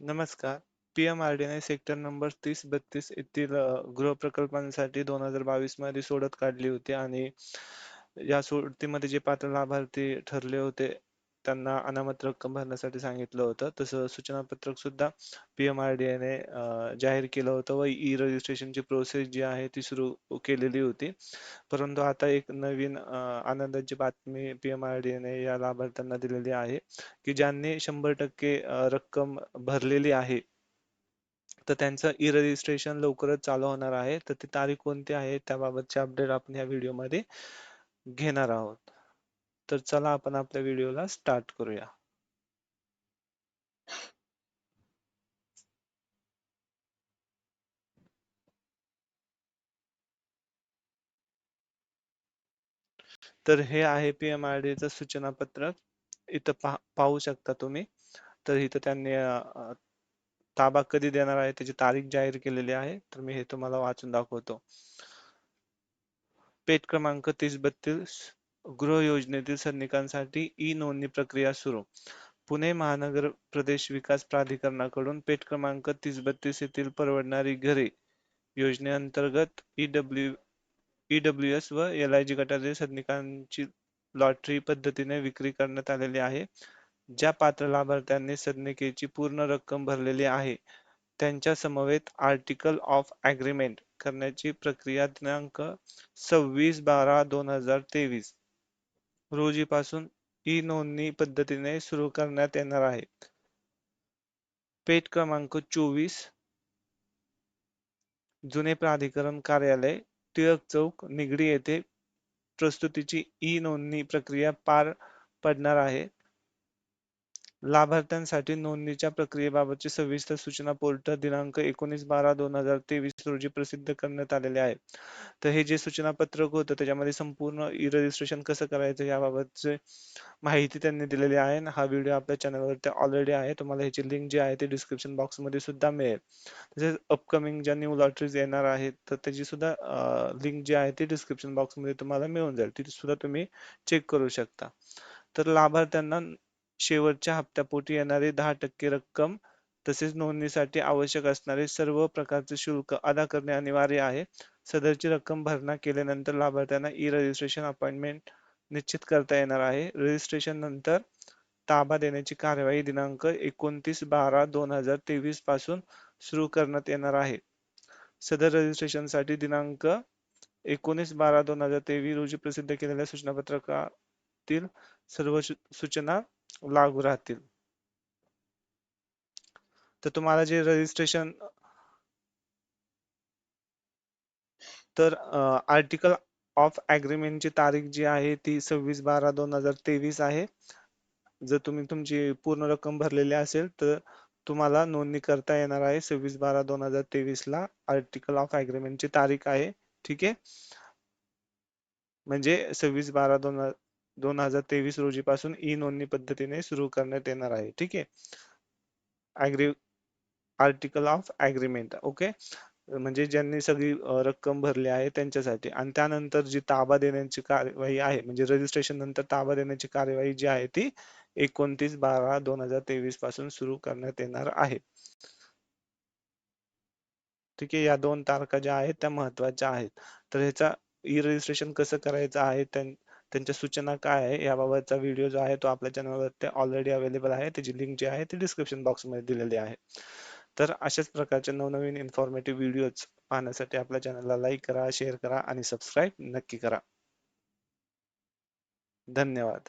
नमस्कार. पी-एम-आर-डी-ने sector number तीस बत्तीस येथील गृहप्रकल्पांसाठी दोन हजार बावीसमध्ये सोडत काढली होती आणि या सोडतीमध्ये जे पात्र लाभार्थी ठरले होते त्यांना अनामत रक्कम भरण्यासाठी सांगितलं होतं. तसं सूचना पत्रक सुद्धा पी-एम-आर-डी-ने जाहीर केलं होतं व ई रजिस्ट्रेशनची प्रोसेस जी आहे ती सुरू केलेली होती. परंतु आता एक नवीन आनंदाची बातमी पी-एम-आर-डी-ने या लाभार्थ्यांना दिलेली आहे की ज्यांनी शंभर टक्के रक्कम भरलेली आहे तर त्यांचं ई रजिस्ट्रेशन लवकरच चालू होणार आहे. तर ती तारीख कोणती आहे त्याबाबतचे अपडेट आपण या व्हिडिओमध्ये घेणार आहोत. तर चला आपण आपल्या व्हिडिओला स्टार्ट करूया. तर हे आहे पीएमआरडीचं सूचना पत्रक इथं पहा पाहू शकता तुम्ही. तर इथं त्यांनी ताबा कधी देणार आहे त्याची तारीख जाहीर केलेली आहे. तर मी हे तुम्हाला वाचून दाखवतो. पेज क्रमांक तीस बत्तीस गृह योजनेतील सैनिकांसाठी ई नोंदणी प्रक्रिया सुरू. पुणे महानगर प्रदेश विकास प्राधिकरणाकडून पेट क्रमांक तीस बत्तीस येथील परवडणारी घरे योजनेअंतर्गत ईडब्ल्यू ईडब्ल्यू एस व एल आय जी गटातील सैनिकांची लॉटरी पद्धतीने विक्री करण्यात आलेली आहे ज्या पात्र लाभार्थ्यांनी सदनिकेची पूर्ण रक्कम भरलेली आहे. त्यांच्या समवेत आर्टिकल ऑफ अग्रीमेंट करण्याची प्रक्रिया दिनांक सव्वीस बारा दोन हजार तेवीस रोजीपासून ई नोंदणी पद्धतीने सुरू करण्यात येणार आहे. पेट क्रमांक चोवीस. जुने प्राधिकरण कार्यालय टिळक चौक निगडी येथे प्रस्तुतीची ई नोंदणी प्रक्रिया पार पडणार आहे. लाभार्थ्यांसाठी नोंदणीच्या प्रक्रियेबाबतची सविस्तर सूचना पोर्टल दिनांक एकोणीस बारा दोन हजार तेवीस रोजी प्रसिद्ध करण्यात आलेले आहे. तर हे जे सूचना पत्रक होतं त्याच्यामध्ये संपूर्ण ई रजिस्ट्रेशन कसं करायचं याबाबतचे माहिती त्यांनी दिलेली आहे आणि हा व्हिडिओ आपल्या चॅनलवरती ऑलरेडी आहे. तुम्हाला ह्याची लिंक जी आहे ती डिस्क्रिप्शन बॉक्समध्ये सुद्धा मिळेल. तसेच अपकमिंग ज्या न्यू लॉटरीज येणार आहेत तर त्याची सुद्धा लिंक जी आहे ती डिस्क्रिप्शन बॉक्समध्ये तुम्हाला मिळून जाईल. ती सुद्धा तुम्ही चेक करू शकता. तर लाभार्थ्यांना शेवटच्या हप्त्यापोटी येणारी दहा टक्के रक्कम तसेच नोंदणीसाठी आवश्यक असणारे सर्व प्रकारचे शुल्क अदा करणे अनिवार्य आहे. सदरची रक्कम भरणा केल्यानंतर लाभार्थ्यांना ई रजिस्ट्रेशन अपॉइंटमेंट निश्चित करता येणार आहे. रजिस्ट्रेशन नंतर ताबा देण्याची कार्यवाही दिनांक एकोणतीस बारा दोन हजार तेवीसपासून सुरू करण्यात येणार आहे. सदर रजिस्ट्रेशनसाठी दिनांक एकोणीस बारा दोन हजार तेवीस रोजी प्रसिद्ध केलेल्या सूचनापत्रकातील सर्व सूचना लागू राहतील. तर तुम्हाला जे रजिस्ट्रेशन तर आर्टिकल ऑफ ची तारीख जी आहे ती सव्वीस बारा दोन हजार तेवीस आहे. जर तुम्ही तुमची पूर्ण रक्कम भरलेली असेल तर तुम्हाला नोंदणी करता येणार आहे सव्वीस बारा दोन हजार तेवीस ला आर्टिकल ऑफ ची तारीख आहे. ठीक आहे? म्हणजे सव्वीस बारा दोन दोन हजार तेवीस रोजी पासून ई नोंदणी पद्धतीने सुरू करण्यात येणार आहे. ठीक आहे? Agree article of agreement okay म्हणजे ज्यांनी सगळी रक्कम भरली आहे त्यांच्यासाठी. आणि त्यानंतर जी ताबा देण्याची कार्यवाही आहे म्हणजे रजिस्ट्रेशन नंतर ताबा देण्याची कार्यवाही जी आहे ती एकोणतीस बारा दोन हजार तेवीसपासून सुरू करण्यात येणार आहे. ठीक आहे? या दोन तारखा ज्या आहेत त्या महत्त्वाच्या आहेत. तर ह्याचा ई रजिस्ट्रेशन कसं करायचं आहे त्यांच्या सूचना काय आहे याबाबतचा व्हिडिओ जो आहे तो आपल्या चॅनलवर ऑलरेडी अवेलेबल आहे. त्याची लिंक जी आहे ती डिस्क्रिप्शन बॉक्समध्ये दिलेली आहे. तर अशाच प्रकारचे नवनवीन इन्फॉर्मेटिव्ह व्हिडिओज पाहण्यासाठी आपल्या चॅनलला लाईक करा शेअर करा आणि सबस्क्राईब नक्की करा. धन्यवाद.